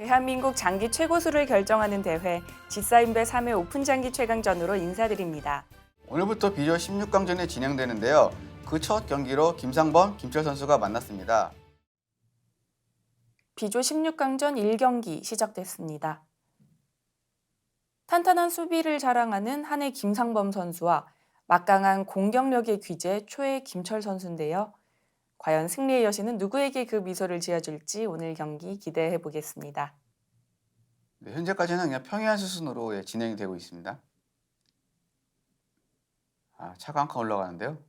대한민국 장기 최고수를 결정하는 대회 지사인배 3회 오픈 장기 최강전으로 인사드립니다. 오늘부터 비조 16강전이 진행되는데요. 그 첫 경기로 김상범, 김철 선수가 만났습니다. 비조 16강전 1경기 시작됐습니다. 탄탄한 수비를 자랑하는 한해 김상범 선수와 막강한 공격력의 귀재 초의 김철 선수인데요. 과연 승리의 여신은 누구에게 그 미소를 지어줄지 오늘 경기 기대해 보겠습니다. 네, 현재까지는 그냥 평이한 수순으로 예, 진행이 되고 있습니다. 아, 차가 한 칸 올라가는데요.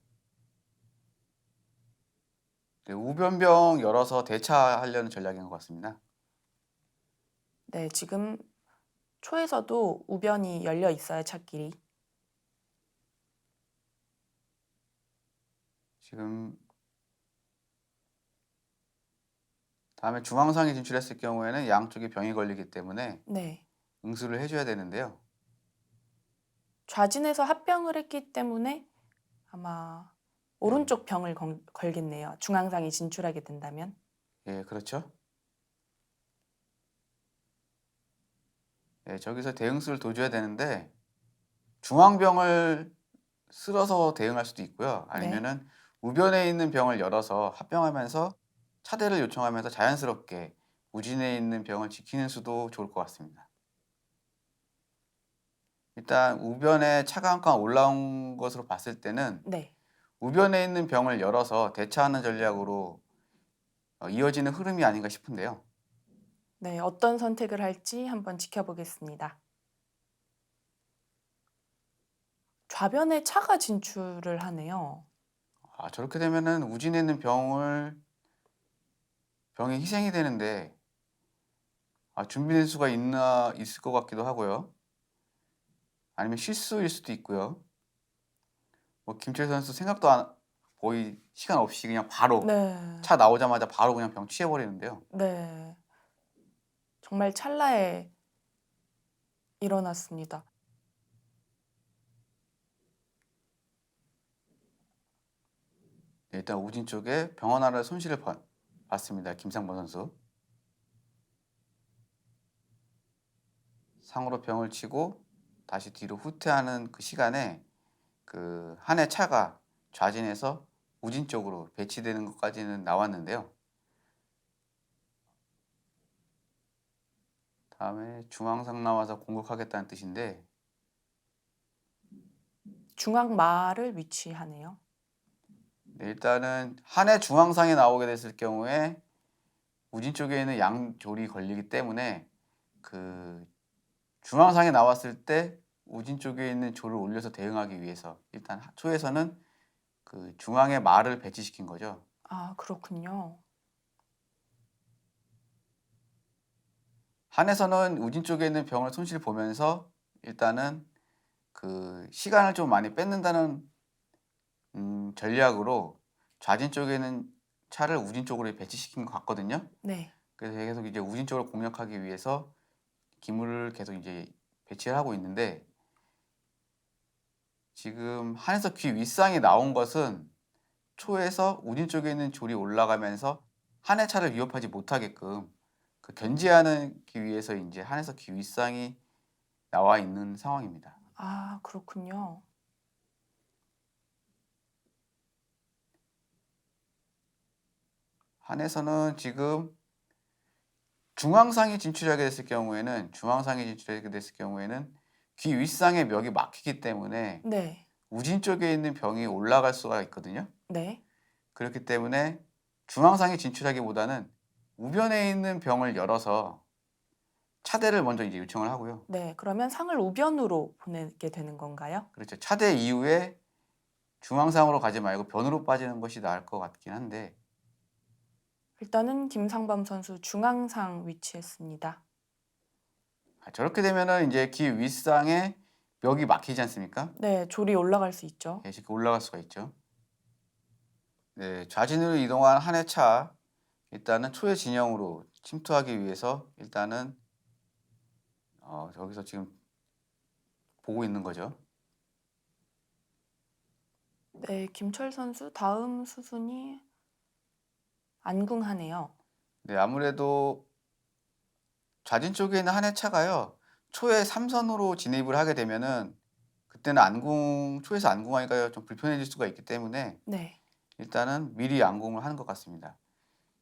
네, 우변병 열어서 대차하려는 전략인 것 같습니다. 네, 지금 초에서도 우변이 열려 있어요, 차길이. 지금 다음에 중앙상에 진출했을 경우에는 양쪽에 병이 걸리기 때문에 네. 응수를 해줘야 되는데요. 좌진에서 합병을 했기 때문에 아마 오른쪽 병을 건- 걸겠네요. 중앙상이 진출하게 된다면. 예, 그렇죠. 예, 저기서 대응수를 둬줘야 되는데 중앙병을 쓸어서 대응할 수도 있고요. 아니면은 우변에 있는 병을 열어서 합병하면서 차대를 요청하면서 자연스럽게 우진에 있는 병을 지키는 수도 좋을 것 같습니다. 일단 우변에 차가 한 칸 올라온 것으로 봤을 때는 네. 우변에 있는 병을 열어서 대차하는 전략으로 어, 이어지는 흐름이 아닌가 싶은데요. 네, 어떤 선택을 할지 한번 지켜보겠습니다. 좌변에 차가 진출을 하네요. 아, 저렇게 되면은 우진에 있는 병을 병이 희생이 되는데 아, 준비된 수가 있나 있을 것 같기도 하고요. 아니면 실수일 수도 있고요. 뭐 김철 선수 생각도 안 거의 시간 없이 그냥 바로 네. 차 나오자마자 바로 그냥 병 취해버리는데요. 네. 정말 찰나에 일어났습니다. 네, 일단 우진 쪽에 병원 하나를 손실을 봐- 봤습니다. 김상범 선수. 상으로 병을 치고 다시 뒤로 후퇴하는 그 시간에 그 한 해 차가 좌진해서 우진 쪽으로 배치되는 것까지는 나왔는데요. 다음에 중앙상 나와서 공격하겠다는 뜻인데 중앙마를 위치하네요. 네, 일단은 한 해 중앙상에 나오게 됐을 경우에 우진 쪽에 있는 양졸이 걸리기 때문에 그 중앙상에 나왔을 때 우진 쪽에 있는 졸을 올려서 대응하기 위해서 일단 초에서는 그 중앙에 말을 배치시킨 거죠. 아, 그렇군요. 한에서는 우진 쪽에 있는 병을 손실 보면서 일단은 그 시간을 좀 많이 뺏는다는 음, 전략으로 좌진 쪽에 있는 차를 우진 쪽으로 배치시킨 것 같거든요. 네. 그래서 계속 이제 우진 쪽으로 공략하기 위해서 기물을 계속 이제 배치를 하고 있는데 지금 한에서 귀 윗상이 나온 것은 초에서 우진 쪽에 있는 졸이 올라가면서 한해 차를 위협하지 못하게끔 그 견제하기 위해서 이제 한에서 귀 윗상이 나와 있는 상황입니다. 아, 그렇군요. 한에서는 지금 중앙상이 진출하게 됐을 경우에는 중앙상이 진출하게 됐을 경우에는 귀 윗상의 벽이 막히기 때문에 네. 우진 쪽에 있는 병이 올라갈 수가 있거든요. 네. 그렇기 때문에 중앙상이 진출하기보다는 우변에 있는 병을 열어서 차대를 먼저 이제 요청을 하고요. 네. 그러면 상을 우변으로 보내게 되는 건가요? 그렇죠. 차대 이후에 중앙상으로 가지 말고 변으로 빠지는 것이 나을 것 같긴 한데 일단은 김상범 선수 중앙상 위치했습니다. 아, 저렇게 되면은 이제 귀 윗상에 벽이 막히지 않습니까? 네, 졸이 올라갈 수 있죠. 예, 쉽게 올라갈 수가 있죠. 네, 좌진으로 이동한 한 해차 일단은 초의 진영으로 침투하기 위해서 일단은 어, 저기서 지금 보고 있는 거죠. 네, 김철 선수 다음 수순이 안궁하네요. 네, 아무래도 좌진 쪽에 있는 한 해 차가요. 초에 3선으로 진입을 하게 되면은 그때는 안궁 초에서 안궁하기가 좀 불편해질 수가 있기 때문에 네. 일단은 미리 안궁을 하는 것 같습니다.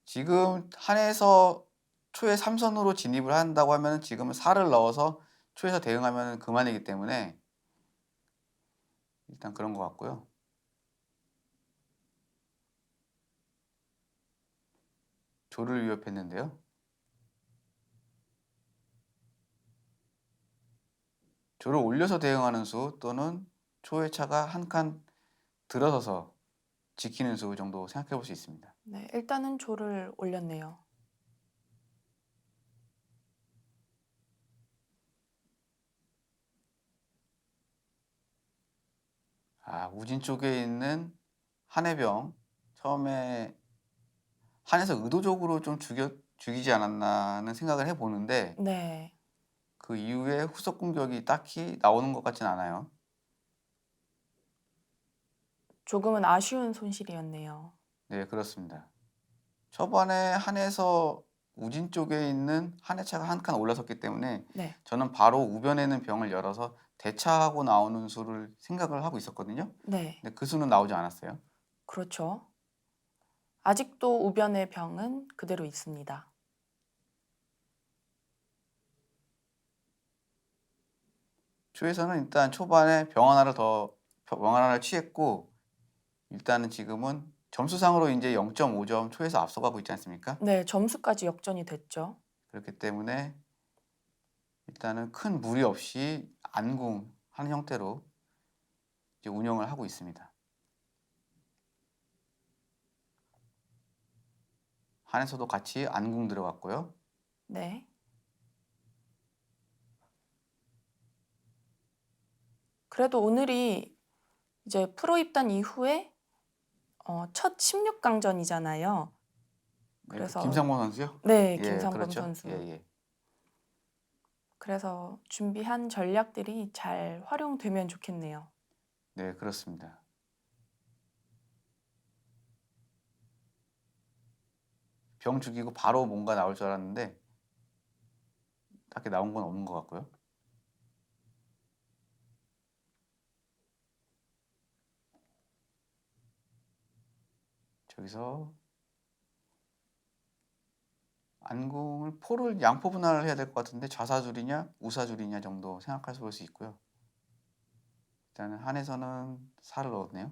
지금 한 해에서 초에 3선으로 진입을 한다고 하면 지금은 4를 넣어서 초에서 대응하면 그만이기 때문에 일단 그런 것 같고요. 조를 위협했는데요. 조를 올려서 대응하는 수 또는 초의 차가 한 칸 들어서서 지키는 수 정도 생각해 볼 수 있습니다. 네, 일단은 조를 올렸네요. 아, 우진 쪽에 있는 한해병 처음에 한에서 의도적으로 좀 죽여 죽이지 않았나는 생각을 해보는데 네. 그 이후에 후속 공격이 딱히 나오는 것 같진 않아요. 조금은 아쉬운 손실이었네요. 네, 그렇습니다. 초반에 한에서 우진 쪽에 있는 한해차가 한 칸 올라섰기 때문에 네. 저는 바로 우변에 있는 병을 열어서 대차하고 나오는 수를 생각을 하고 있었거든요. 네. 근데 그 수는 나오지 않았어요. 그렇죠. 아직도 우변의 병은 그대로 있습니다. 초에서는 일단 초반에 병 하나를 더, 병 하나를 취했고, 일단은 지금은 점수상으로 이제 0.5점 초에서 앞서가고 있지 않습니까? 네, 점수까지 역전이 됐죠. 그렇기 때문에 일단은 큰 무리 없이 안궁 하는 형태로 이제 운영을 하고 있습니다. 한에서도 같이 안궁 들어갔고요. 네. 그래도 오늘이 이제 프로 입단 이후에 어, 첫 16강전이잖아요. 네, 그래서- 김상모 선수요? 네, 예, 김상범 그렇죠. 선수. 예, 예. 그래서 준비한 전략들이 잘 활용되면 좋겠네요. 네, 그렇습니다. 병 죽이고 바로 뭔가 나올 줄 알았는데 딱히 나온 건 없는 것 같고요. 저기서 안궁을 포를 양포 분할을 해야 될 것 같은데 좌사줄이냐 우사줄이냐 정도 생각할 수 있고요. 일단은 한에서는 살을 넣었네요.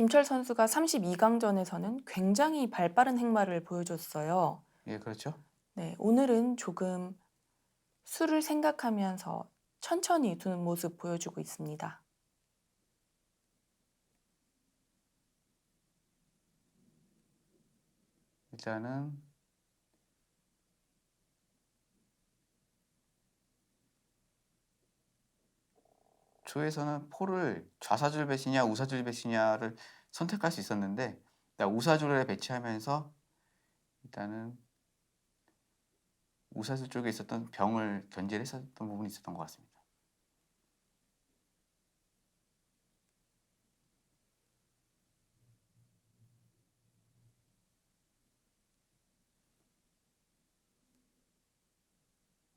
김철 선수가 32강전에서는 굉장히 발빠른 행마를 보여줬어요. 예, 그렇죠. 네, 오늘은 조금 수를 생각하면서 천천히 두는 모습 보여주고 있습니다. 일단은 초에서는 포를 좌사줄 배치냐 우사줄 배치냐를 선택할 수 있었는데 우사줄에 배치하면서 일단은 우사줄 쪽에 있었던 병을 견제를 했었던 부분이 있었던 것 같습니다.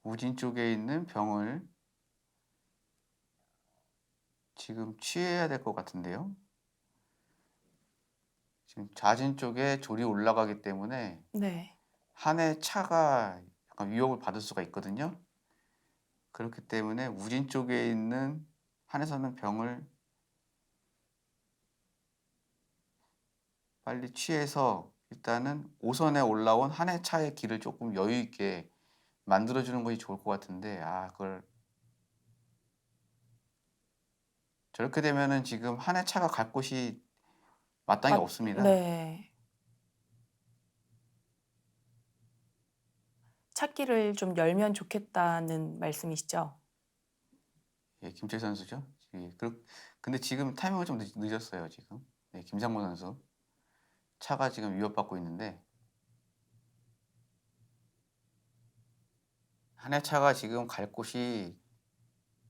우진 쪽에 있는 병을 지금 취해야 될 것 같은데요. 지금 좌진 쪽에 졸이 올라가기 때문에 네, 한해 차가 약간 위협을 받을 수가 있거든요. 그렇기 때문에 우진 쪽에 있는 한에서는 병을 빨리 취해서 일단은 오선에 올라온 한해 차의 길을 조금 여유 있게 만들어주는 것이 좋을 것 같은데 아 그걸 저렇게 되면은 지금 한 해 차가 갈 곳이 마땅히 맞- 없습니다. 네. 찾기를 좀 열면 좋겠다는 말씀이시죠? 예, 김철 선수죠. 예, 그, 근데 지금 타이밍은 좀 늦, 늦었어요. 지금 네, 김상모 선수 차가 지금 위협받고 있는데 한 해 차가 지금 갈 곳이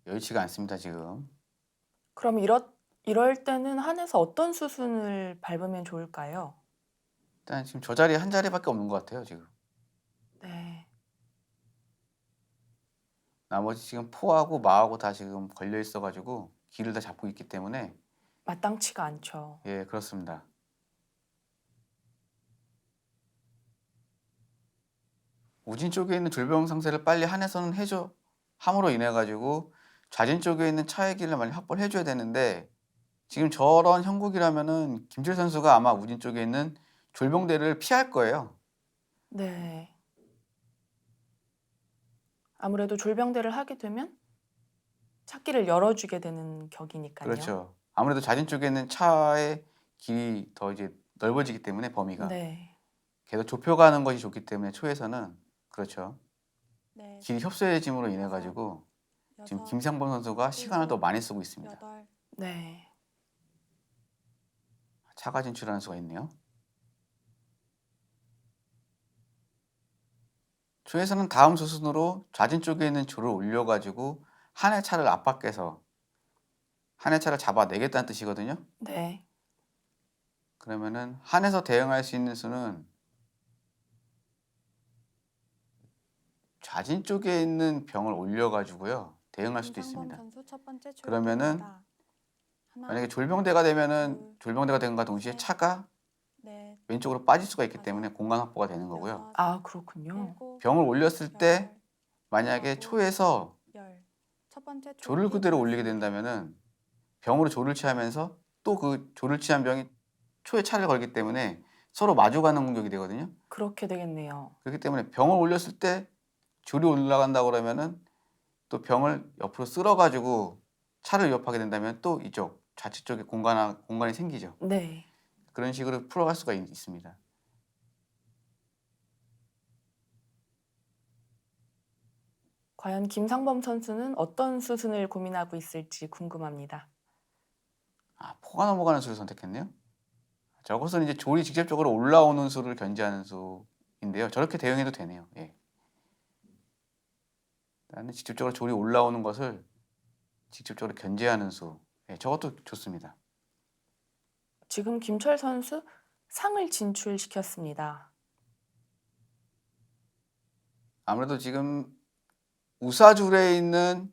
여의치가 않습니다. 지금 그럼 이렇 이럴 때는 한에서 어떤 수순을 밟으면 좋을까요? 일단 지금 저 자리에 한 자리밖에 없는 것 같아요, 지금. 네. 나머지 지금 포하고 마하고 다 지금 걸려 있어가지고 길을 다 잡고 있기 때문에 마땅치가 않죠. 예, 그렇습니다. 우진 쪽에 있는 졸병 상세를 빨리 한해서는 해줘 함으로 인해 가지고 좌진 쪽에 있는 차의 길을 많이 확보를 해줘야 되는데 지금 저런 형국이라면은 김철 선수가 아마 우진 쪽에 있는 졸병대를 피할 거예요. 네. 아무래도 졸병대를 하게 되면 찾기를 열어주게 되는 격이니까요. 그렇죠. 아무래도 좌진 쪽에 있는 차의 길이 더 이제 넓어지기 때문에 범위가 네. 계속 좁혀가는 것이 좋기 때문에 초에서는 그렇죠. 네, 길이 협소해짐으로 인해 가지고 지금 김상범 선수가 시간을 더 많이 쓰고 있습니다. 네. 차가 진출하는 수가 있네요. 초에서는 다음 수순으로 좌진 쪽에 있는 조를 올려가지고 한 해 차를 압박해서 한 해 차를 잡아내겠다는 뜻이거든요. 네. 그러면은 한에서 대응할 수 있는 수는 좌진 쪽에 있는 병을 올려가지고요 대응할 수도 있습니다. 그러면은 만약에 졸병대가 되면은 둘, 졸병대가 되는과 동시에 셋, 차가 넷, 왼쪽으로 빠질 수가 있기 때문에 공간 확보가 되는 거고요. 아, 그렇군요. 병을 올렸을 때 만약에 초에서 조를 그대로 올리게. 된다면은 병으로 조를 취하면서 또 그 조를 취한 병이 초에 차를 걸기 때문에 서로 마주가는 공격이 되거든요. 그렇게 되겠네요. 그렇기 때문에 병을 올렸을 때 줄이 올라간다고 그러면은 또 병을 옆으로 쓸어가지고 차를 위협하게 된다면 또 이쪽 좌측 쪽에 공간 공간이 생기죠. 네. 그런 식으로 풀어갈 수가 있, 있습니다. 과연 김상범 선수는 어떤 수순을 고민하고 있을지 궁금합니다. 아, 포가 넘어가는 수를 선택했네요. 저것은 이제 졸이 직접적으로 올라오는 수를 견제하는 수인데요. 저렇게 대응해도 되네요. 예. 나는 직접적으로 졸이 올라오는 것을 직접적으로 견제하는 수. 예, 저것도 좋습니다. 지금 김철 선수 상을 진출시켰습니다. 아무래도 지금 우사줄에 있는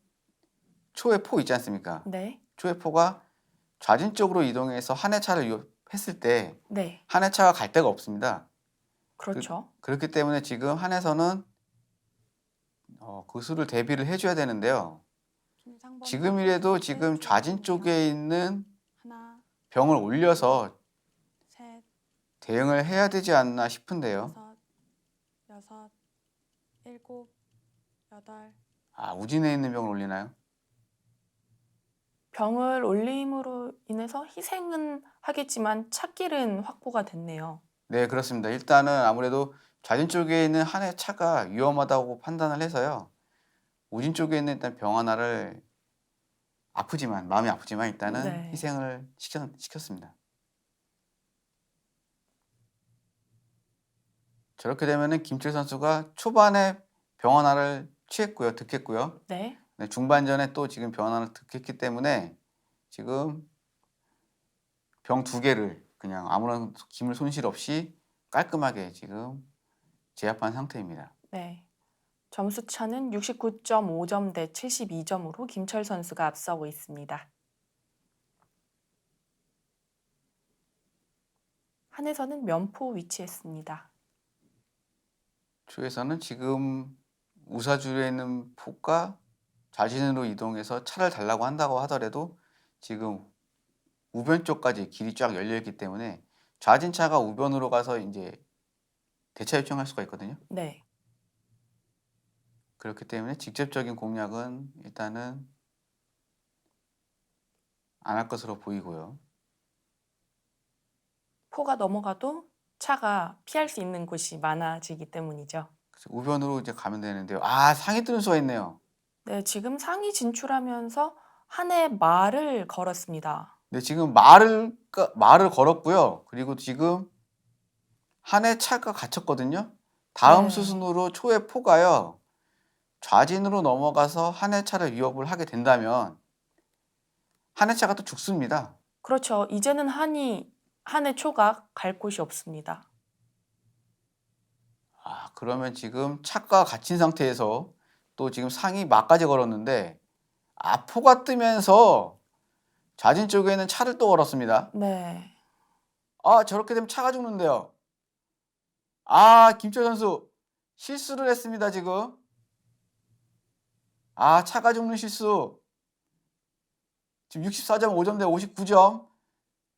초의 포 있지 않습니까? 네. 초의 포가 좌진 쪽으로 이동해서 한 해 차를 위협했을 때 네. 한 해 차가 갈 데가 없습니다. 그렇죠. 그 렇기 때문에 지금 한에서는 어, 그 수를 대비를 해줘야 되는데요. 지금이라도 지금 첫 좌진 출발입니다. 쪽에 있는 하나, 병을 올려서 셋, 대응을 해야 되지 않나 싶은데요. 여섯, 일곱, 여덟, 아 우진에 있는 병을 올리나요? 병을 올림으로 인해서 희생은 하겠지만 찾길은 확보가 됐네요. 네 그렇습니다. 일단은 아무래도 좌진 쪽에 있는 한 해 차가 위험하다고 판단을 해서요. 우진 쪽에 있는 일단 병 하나를 아프지만 마음이 아프지만 일단은 네. 희생을 시켰, 시켰습니다. 저렇게 되면은 김철 선수가 초반에 병 하나를 취했고요, 득했고요. 네. 네, 중반전에 또 지금 병 하나를 득했기 때문에 지금 병 두 개를 그냥 아무런 기물 손실 없이 깔끔하게 지금 제압한 상태입니다. 네. 점수 차는 69.5점 대 72점으로 김철 선수가 앞서고 있습니다. 한에서는 면포 위치했습니다. 초에서는 지금 우사줄에 있는 포가 좌진으로 이동해서 차를 달라고 한다고 하더라도 지금 우변 쪽까지 길이 쫙 열려 있기 때문에 좌진 차가 우변으로 가서 이제 대차 요청할 수가 있거든요. 네. 그렇기 때문에 직접적인 공략은 일단은 안 할 것으로 보이고요. 포가 넘어가도 차가 피할 수 있는 곳이 많아지기 때문이죠. 그래서 우변으로 이제 가면 되는데요. 아 상이 뜨는 수가 있네요. 네, 지금 상위 진출하면서 한 해 말을 걸었습니다. 네, 지금 말을 까- 말을 걸었고요. 그리고 지금 한 해 차가 갇혔거든요. 다음 네. 수순으로 초의 포가요. 좌진으로 넘어가서 한 해 차를 위협을 하게 된다면 한 해 차가 또 죽습니다. 그렇죠. 이제는 한이 한의 초가 갈 곳이 없습니다. 아, 그러면 지금 차가 갇힌 상태에서 또 지금 상이 막까지 걸었는데 아포가 뜨면서 좌진 쪽에는 차를 또 걸었습니다. 네. 아, 저렇게 되면 차가 죽는데요. 아, 김철 선수 실수를 했습니다, 지금. 아, 차가 죽는 실수. 지금 64.5점 대 59점.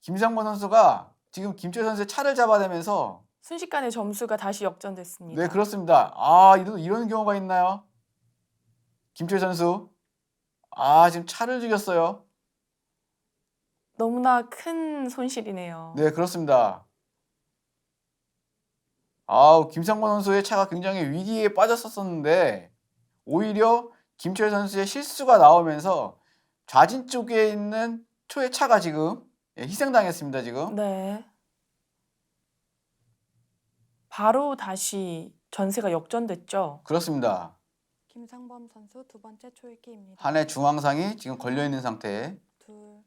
김상권 선수가 지금 김철 선수의 차를 잡아내면서 순식간에 점수가 다시 역전됐습니다. 네, 그렇습니다. 아, 이런, 이런 경우가 있나요? 김철 선수. 아, 지금 차를 죽였어요. 너무나 큰 손실이네요. 네, 그렇습니다. 아우, 김상권 선수의 차가 굉장히 위기에 빠졌었는데 오히려 김철 선수의 실수가 나오면서 좌진 쪽에 있는 초의 차가 지금 예, 희생당했습니다, 지금. 네. 바로 다시 전세가 역전됐죠. 그렇습니다. 김상범 선수 두 번째 초읽기입니다. 한해 중앙상이 지금 걸려 있는 상태. 둘,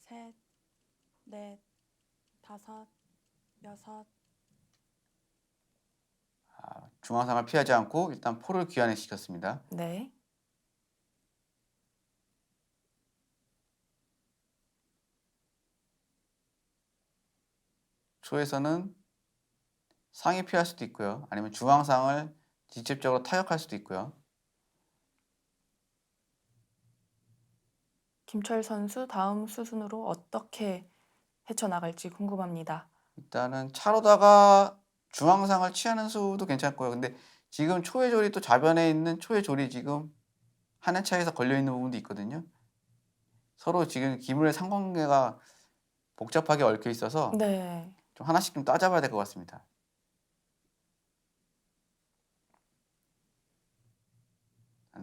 셋, 넷, 다섯, 여섯, 아, 중앙상을 피하지 않고 일단 포를 귀환해 시켰습니다. 네. 초에서는 상이 피할 수도 있고요. 아니면 중앙상을 직접적으로 타격할 수도 있고요. 김철 선수 다음 수순으로 어떻게 헤쳐나갈지 궁금합니다. 일단은 차로다가 중앙상을 취하는 수도 괜찮고요. 근데 지금 조리 또 좌변에 있는 조리 지금 하는 차에서 걸려 있는 부분도 있거든요. 서로 지금 기물의 상관계가 복잡하게 얽혀 있어서 네. 좀 하나씩 좀 따져봐야 될 것 같습니다.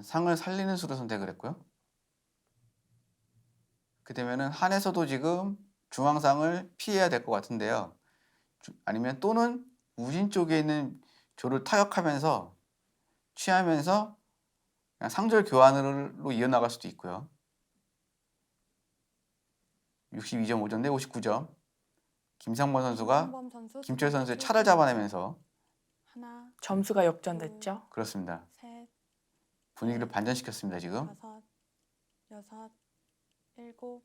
상을 살리는 수로 선택을 했고요. 그 되면은 한에서도 지금 중앙상을 피해야 될 것 같은데요. 주- 아니면 또는 우진 쪽에 있는 조를 타격하면서 취하면서 그냥 상절 교환으로 이어나갈 수도 있고요. 62.5점 대 59점. 김상범 선수가 김상범 선수 두 김철 선수의 차를. 잡아내면서 하나, 점수가 역전됐죠. 그렇습니다. 셋, 분위기를 반전시켰습니다, 지금. 다섯, 여섯, 일곱,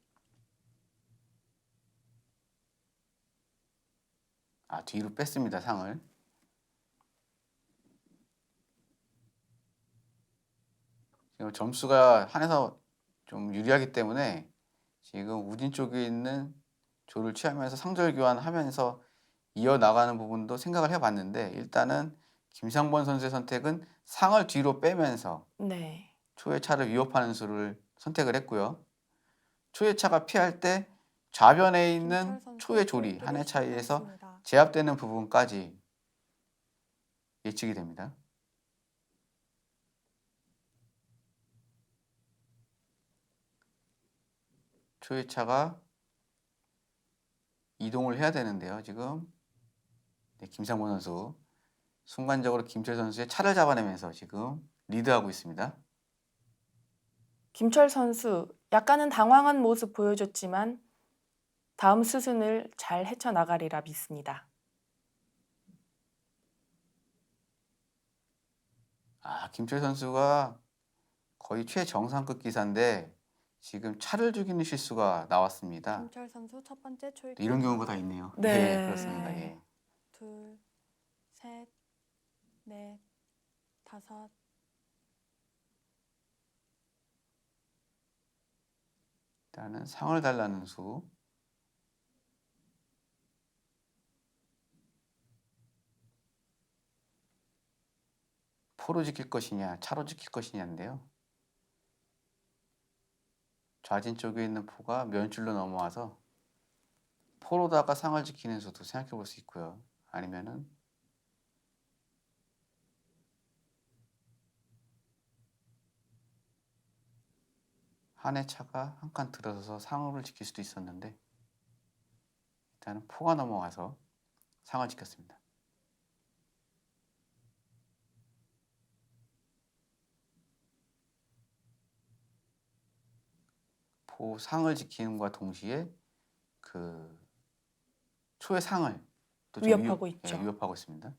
아, 뒤로 뺐습니다, 상을. 지금 점수가 한에서 좀 유리하기 때문에 지금 우진 쪽에 있는 조를 취하면서 상절 교환하면서 이어나가는 부분도 생각을 해봤는데 일단은 김상범 선수의 선택은 상을 뒤로 빼면서 네. 초의 차를 위협하는 수를 선택을 했고요. 초의 차가 피할 때 좌변에 있는 초의 조리 초읽기를 한의 차이에서. 제압되는 부분까지 예측이 됩니다. 초의 차가 이동을 해야 되는데요. 지금 네, 김상곤 선수 순간적으로 김철 선수의 차를 잡아내면서 지금 리드하고 있습니다. 김철 선수 약간은 당황한 모습 보여줬지만 다음 수순을 잘 헤쳐나가리라 믿습니다. 아, 김철 선수가 거의 최정상급 기사인데 지금 차를 죽이는 실수가 나왔습니다. 김철 선수 첫 번째 초읽기. 이런 경우가 다 있네요. 네. 그렇습니다. 예. 둘, 셋, 넷, 다섯, 일단은 상을 달라는 수. 포로 지킬 것이냐, 차로 지킬 것이냐인데요. 좌진 쪽에 있는 포가 면줄로 넘어와서 포로다가 상을 지키는 수도 생각해 볼 수 있고요. 아니면은 한의 차가 한 칸 들어서서 상을 지킬 수도 있었는데 일단은 포가 넘어가서 상을 지켰습니다. 포 상을 지키는과 동시에 그 초의 상을 또좀 위협하고 위- 있죠. 예, 위협하고 있습니다.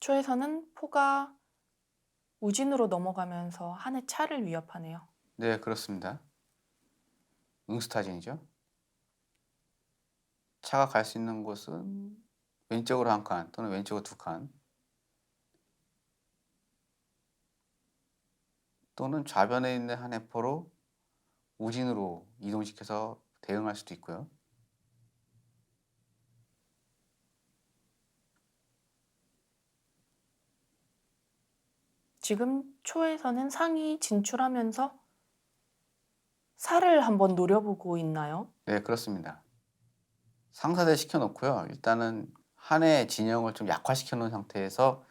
초에서는 포가 우진으로 넘어가면서 한해 차를 위협하네요. 네, 그렇습니다. 응스타진이죠. 차가 갈 수 있는 곳은 왼쪽으로 한 칸 또는 왼쪽으로 두 칸. 또는 좌변에 있는 한 해포로 우진으로 이동시켜서 대응할 수도 있고요. 지금 초에서는 상이 진출하면서 살을 한번 노려보고 있나요? 네, 그렇습니다. 상사대 시켜놓고요. 일단은 한해 진영을 좀 약화시켜 놓은 상태에서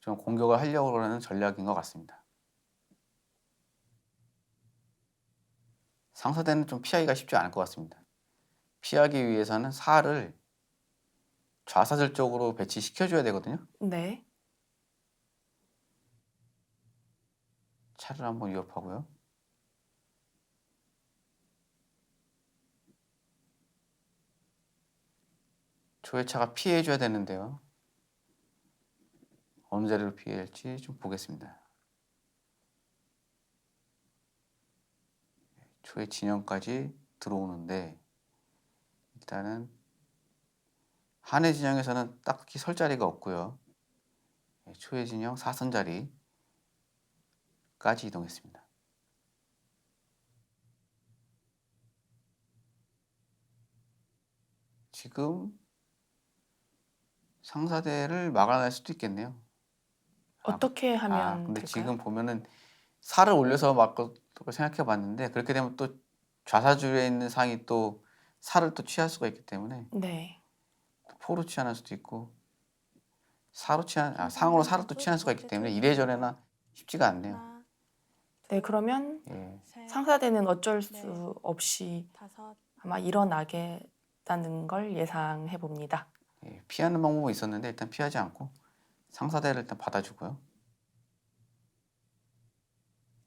좀 공격을 하려고 하는 전략인 것 같습니다. 상사대는 좀 피하기가 쉽지 않을 것 같습니다. 피하기 위해서는 사를 좌사절 쪽으로 배치시켜줘야 되거든요. 네. 차를 한번 위협하고요. 조회차가 피해줘야 되는데요. 어느 자리로 피해야 할지 좀 보겠습니다. 초의 진영까지 들어오는데 일단은 한해 진영에서는 딱히 설 자리가 없고요. 예, 초의 진영 사선 자리까지 이동했습니다. 지금 상사대를 막아낼 수도 있겠네요. 아, 어떻게 하면 아, 근데 될까요? 지금 보면은 살을 올려서 막고 생각해 봤는데 그렇게 되면 또 좌사줄에 있는 상이 또 살을 또 취할 수가 있기 때문에 네. 포로 취하는 수도 있고 사로 취한 아 상으로 살을 또 취할 수가 있기 때문에 이래저래나 쉽지가 않네요. 네, 그러면 예. 셋, 상사대는 어쩔 네. 수 없이 다섯, 아마 일어나겠다는 걸 예상해 봅니다. 예, 피하는 방법은 있었는데 일단 피하지 않고 상사대를 일단 받아주고요.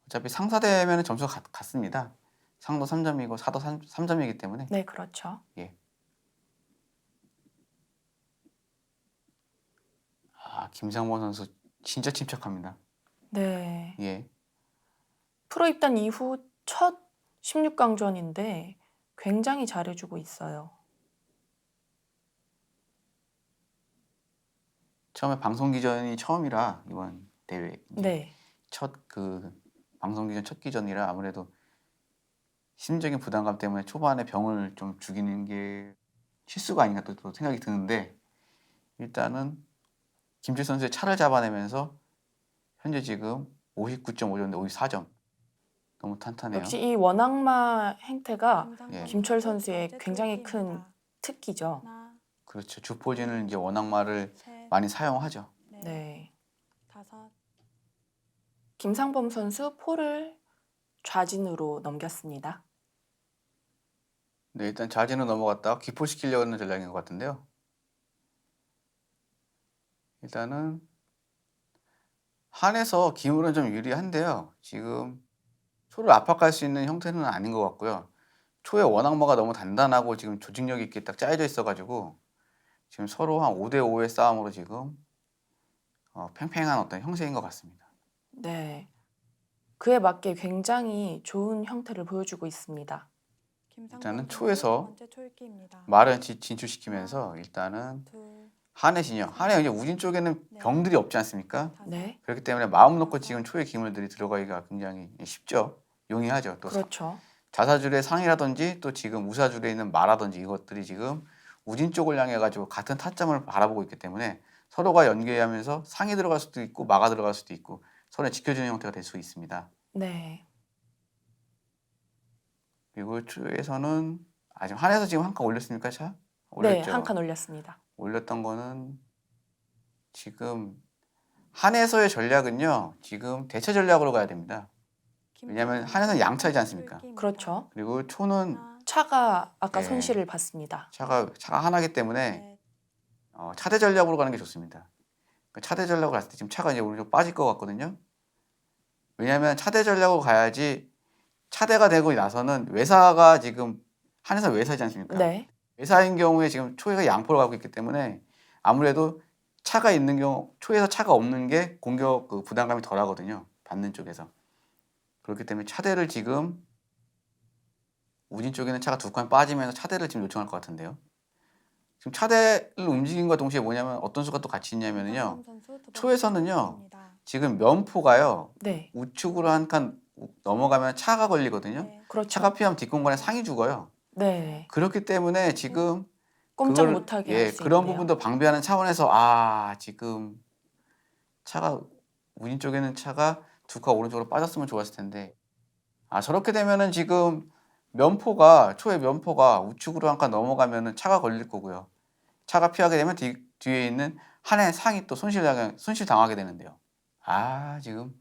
어차피 상사대면 점수가 같, 같습니다. 상도 3점이고 사도 3, 3점이기 때문에 네, 그렇죠. 아 김상원 선수 진짜 침착합니다. 네. 예, 프로 입단 이후 첫 16강전인데 굉장히 잘해주고 있어요. 처음에 방송 기전이 처음이라 이번 대회 네. 첫그 방송 기전 첫 기전이라 아무래도 심적인 부담감 때문에 초반에 병을 좀 죽이는 게 실수가 아닌가 또, 또 생각이 드는데 일단은 김철 선수의 차를 잡아내면서 현재 지금 59.5점인데 54점 너무 탄탄해요. 역시 이 원악마 행태가 예. 김철 선수 선수의 굉장히. 큰 특기죠. 그렇죠. 주포진을 이제 원악마를 셋, 많이 사용하죠. 넷, 네. 다섯, 김상범 선수 포를 좌진으로 넘겼습니다. 네, 일단 좌진으로 넘어갔다가 기포시키려고 하는 전략인 것 같은데요. 일단은 한에서 기물은 좀 유리한데요. 지금 초를 압박할 수 있는 형태는 아닌 것 같고요. 초의 원악마가 너무 단단하고 지금 조직력 있게 딱 짜여져 있어가지고 지금 서로 한 5대 5의 싸움으로 지금 어, 팽팽한 어떤 형세인 것 같습니다. 네. 그에 맞게 굉장히 좋은 형태를 보여주고 있습니다. 일단은 초에서. 말을 지- 진출시키면서 일단은 둘, 한의 진영, 한의 이제 우진 쪽에는 네. 병들이 없지 않습니까? 네. 그렇기 때문에 마음 놓고 지금 초의 기물들이 들어가기가 굉장히 쉽죠. 용이하죠. 또 그렇죠. 자사줄의 상이라든지 또 지금 우사줄에 있는 마라든지 이것들이 지금 우진 쪽을 향해 가지고 같은 타점을 바라보고 있기 때문에 서로가 연계하면서 상이 들어갈 수도 있고 마가 들어갈 수도 있고 서로 지켜주는 형태가 될 수 있습니다. 네. 그리고 초에서는 아 지금 한에서 지금 한 칸 올렸습니까 차? 네, 올렸죠. 한칸 올렸습니다. 올렸던 거는 지금 한에서의 전략은요. 지금 대체 전략으로 가야 됩니다. 왜냐하면 한에서는 양차이지 첫 않습니까? 그렇죠. 그리고 초는 하나, 차가 아까 네. 손실을 봤습니다. 차가 차가 하나기 때문에 넷, 어, 차대 전략으로 가는 게 좋습니다. 그 차대 전략으로 갔을 때 지금 차가 이제 오른쪽 빠질 것 같거든요. 왜냐하면 차대 전략으로 가야지 차대가 되고 나서는 외사가 지금 한해서 외사지 않습니까? 네. 외사인 경우에 지금 초회가 양포를 가고 있기 때문에 아무래도 차가 있는 경우 초에서 차가 없는 게 공격 그 부담감이 덜하거든요. 받는 쪽에서 그렇기 때문에 차대를 지금 우진 쪽에는 차가 두 칸 빠지면서 차대를 지금 요청할 것 같은데요. 지금 차대를 움직인과 동시에 뭐냐면 어떤 수가 또 같이 있냐면요. 초에서는요. 지금 면포가요 네. 우측으로 한 칸 넘어가면 차가 걸리거든요. 네. 그렇죠. 차가 피하면 뒷공간에 상이 죽어요. 네. 그렇기 때문에 지금 꼼짝 그걸- 못하게 예, 그런 있네요. 부분도 방비하는 차원에서 아 지금 차가 우진 쪽에는 차가 두 칸 오른쪽으로 빠졌으면 좋았을 텐데 아 저렇게 되면은 지금 면포가 초의 면포가 우측으로 한 칸 넘어가면은 차가 걸릴 거고요. 차가 피하게 되면 뒤, 뒤에 있는 한해 상이 또 손실 당하 손실 당하게 되는데요. 아 지금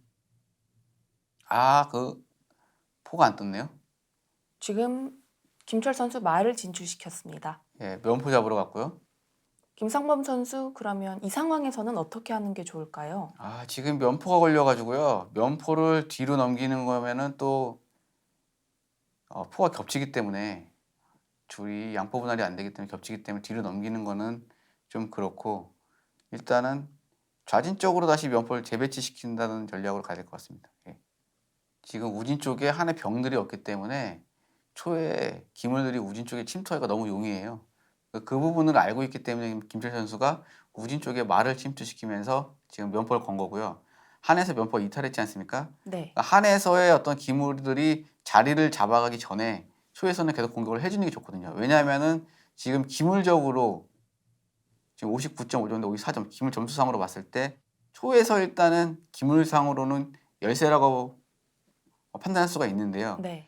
아 그 포가 안 떴네요. 지금 김철 선수 말을 진출시켰습니다. 예, 면포 잡으러 갔고요. 김상범 선수 그러면 이 상황에서는 어떻게 하는 게 좋을까요? 아, 지금 면포가 걸려가지고요. 면포를 뒤로 넘기는 거면은 또 어, 포가 겹치기 때문에 줄이 양포 분할이 안 되기 때문에 겹치기 때문에 뒤로 넘기는 거는 좀 그렇고 일단은 좌진적으로 다시 면포를 재배치 시킨다는 전략으로 가야 될 것 같습니다. 예. 지금 우진 쪽에 한해 병들이 없기 때문에 초에 기물들이 우진 쪽에 침투하기가 너무 용이해요. 그- 그 부분을 알고 있기 때문에 김철 선수가 우진 쪽에 말을 침투시키면서 지금 면포를 건 거고요. 한에서 면포 이탈했지 않습니까? 네. 그러니까 한에서의 어떤 기물들이 자리를 잡아가기 전에 초에서는 계속 공격을 해주는 게 좋거든요. 왜냐하면은 지금 기물적으로 지금 59.5점인데 54점 기물 점수상으로 봤을 때 초에서 일단은 기물상으로는 열세라고 판단할 수가 있는데요. 네.